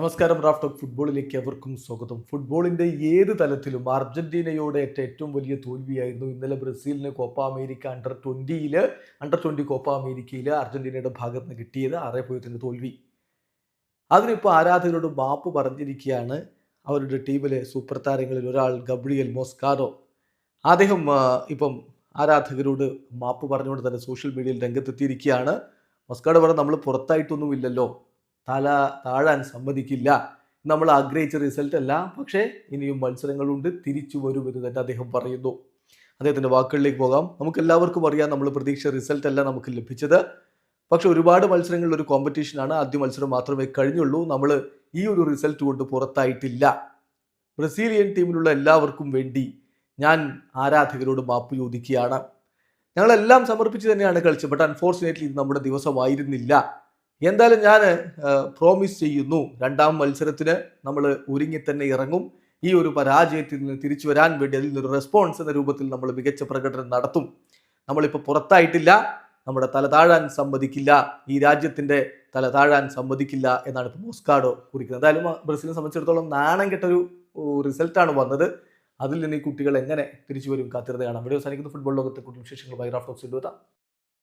നമസ്കാരം Raf of ഫുട്ബോളിലേക്ക് എവർക്കും സ്വാഗതം. ഫുട്ബോളിന്റെ ഏത് തലത്തിലും അർജന്റീനയോട് ഏറ്റ ഏറ്റവും വലിയ തോൽവിയായിരുന്നു ഇന്നലെ ബ്രസീലിന് കോപ്പ അമേരിക്ക അണ്ടർ ട്വന്റിയിൽ അണ്ടർ ട്വന്റി കോപ്പ അമേരിക്കയിൽ അർജന്റീനയുടെ ഭാഗത്ത് നിന്ന് കിട്ടിയത് ആറേ പൂജ്യത്തിന്റെ തോൽവി. അതിനിപ്പോൾ ആരാധകരോട് മാപ്പ് പറഞ്ഞിരിക്കുകയാണ് അവരുടെ ടീമിലെ സൂപ്പർ താരങ്ങളിൽ ഒരാൾ ഗബ്രിയൽ മോസ്കാരോ. അദ്ദേഹം ഇപ്പം ആരാധകരോട് മാപ്പ് പറഞ്ഞുകൊണ്ട് തന്നെ സോഷ്യൽ മീഡിയയിൽ രംഗത്തെത്തിയിരിക്കുകയാണ്. മൊസ്കാഡോ പറഞ്ഞാൽ നമ്മൾ പുറത്തായിട്ടൊന്നുമില്ലല്ലോ. തല താഴാൻ സമ്മതിക്കില്ല. നമ്മൾ ആഗ്രഹിച്ച റിസൾട്ട് അല്ല. പക്ഷേ ഇനിയും മത്സരങ്ങളുണ്ട്. തിരിച്ചു വരുമെന്ന് തന്നെ അദ്ദേഹം പറയുന്നു. അദ്ദേഹത്തിന്റെ വാക്കുകളിലേക്ക് പോകാം. നമുക്ക് എല്ലാവർക്കും അറിയാം നമ്മൾ പ്രതീക്ഷ റിസൾട്ട് അല്ല നമുക്ക് ലഭിച്ചത്. പക്ഷെ ഒരുപാട് മത്സരങ്ങളിൽ ഒരു കോമ്പറ്റീഷനാണ് ആദ്യ മത്സരം മാത്രമേ കഴിഞ്ഞുള്ളൂ. നമ്മൾ ഈ ഒരു റിസൾട്ട് കൊണ്ട് പുറത്തായിട്ടില്ല. ബ്രസീലിയൻ ടീമിലുള്ള എല്ലാവർക്കും വേണ്ടി ഞാൻ ആരാധകരോട് മാപ്പ് ചോദിക്കുകയാണ്. ഞങ്ങളെല്ലാം സമർപ്പിച്ച് തന്നെയാണ് കളിച്ചത്. ബട്ട് അൺഫോർച്ചുനേറ്റ്ലി ഇത് നമ്മുടെ ദിവസമായിരുന്നില്ല. എന്തായാലും ഞാൻ പ്രോമിസ് ചെയ്യുന്നു. രണ്ടാം മത്സരത്തിന് നമ്മൾ ഒരുങ്ങി തന്നെ ഇറങ്ങും. ഈ ഒരു പരാജയത്തിൽ നിന്ന് തിരിച്ചു വരാൻ വേണ്ടി അതിൽ നിന്നൊരു റെസ്പോൺസ് എന്ന രൂപത്തിൽ നമ്മൾ മികച്ച പ്രകടനം നടത്തും. നമ്മളിപ്പോൾ പുറത്തായിട്ടില്ല. നമ്മുടെ തല താഴാൻ സമ്മതിക്കില്ല. ഈ രാജ്യത്തിന്റെ തല താഴാൻ സമ്മതിക്കില്ല എന്നാണ് ഇപ്പോൾ മോസ്കാഡോ കുറിക്കുന്നത്. എന്തായാലും ബ്രസീലിനെ സംബന്ധിച്ചിടത്തോളം നാണം കെട്ടൊരു റിസൾട്ടാണ് വന്നത്. അതിൽ നിന്ന് ഈ കുട്ടികൾ എങ്ങനെ തിരിച്ചു വരും കാത്തിരുന്ന് കാണാം. വീഡിയോ അവസാനിക്കുന്ന. ഫുട്ബോൾ ലോകത്തെ കൂടുതൽ വിശേഷങ്ങൾ ബൈ റാഫ്റ്റോക്സ്